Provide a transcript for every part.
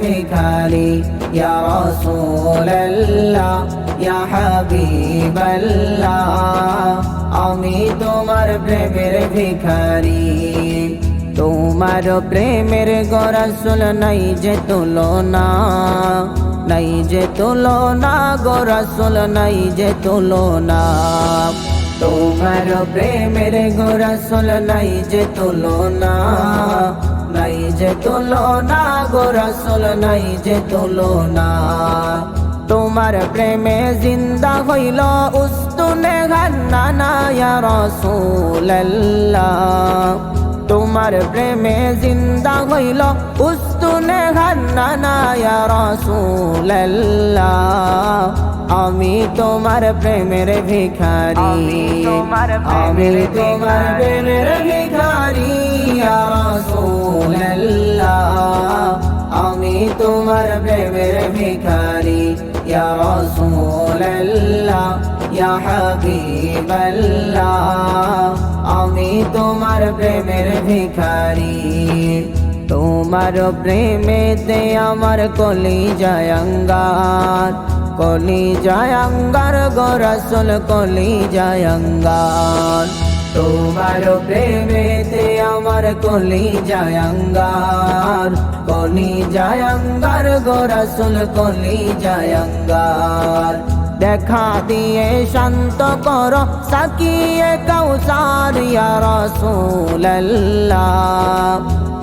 প্রেমের ভিখারি ইয়া রাসূলুল্লাহ ইয়া হাবিবাল্লাহ আমি তোমার প্রেমের ভিখারি। তোমার প্রেমের গরসুল নাই যে তুলনা। নাই যে তুলনা, গরসুল নাই যে তুলনা। তোমার প্রেমের গরসুল নাই যে তুলনা। নাই যে তুলনা গরসুল নাই যে তুলনা তোমার প্রেমে জিন্দা হইল উস্তুনে ঘন্না ইয়া রাসূলুল্লাহ। তোমার প্রেমে জিন্দা হইল উস্তুনে ঘন্না ইয়া রাসূলুল্লাহ। আমি তোমার প্রেমের ভিখারি। আমি তোমার প্রেমের ভিখারি। ইয়া তোমার প্রেমের ভিখারি ইয়া রাসূলুল্লাহ ইয়া হাবিবাল্লাহ আমি তোমার প্রেমের ভিখারি। তোমার প্রেমেতে আমার কলি জায়ঙ্গার কলি জায়ঙ্গার গরসল কলি জায়ঙ্গার তোমার প্রেমেতে আমার কলি জায়ঙ্গার কলি জায়ঙ্গার গোরসুল কলি জায়ঙ্গার দেখা দিয়ে শান্ত কর, সাকিয়ে কৌসার ইয়া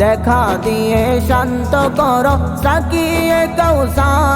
দেখা দিয়ে শান্ত কর, সাকিয়ে কৌসার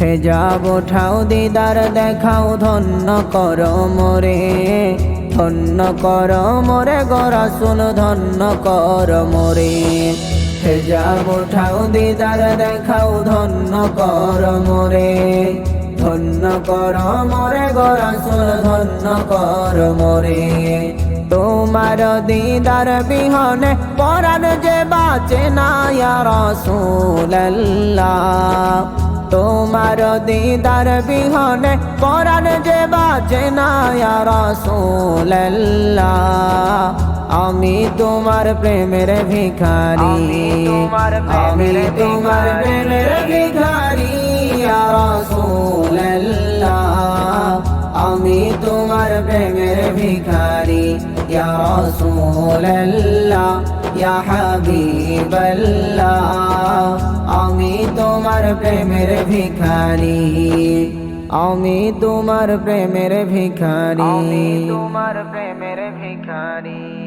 হেজাব উঠাও দিদার দেখাও, ধন্য কর মোরে, ধন্য কর মোরে গরাসুল ধন্য কর মোরে। হেজাব উঠাও দিদার দেখাও, ধন্য কর মোরে, ধন্য কর মোরে গরাসুল ধন্য কর মোরে। তোমার দিদার বিহনে পরাণ যে বাঁচে না রাসূলুল্লাহ। তোমার দিদার বিহনে পরাণ যে বাঁচে না ইয়া রাসূলুল্লাহ। আমি তোমার প্রেমের ভিখারি। আমি তোমার প্রেমের ভিখারি ইয়া রাসূলুল্লাহ। আমি তোমার প্রেমের ভিখারি ইয়া রাসূলুল্লাহ। ইয়া হাবিবাল্লাহ। আমি তোমার প্রেমের ভিখারি। আমি তোমার প্রেমের ভিখারি। তোমার প্রেমের ভিখারি।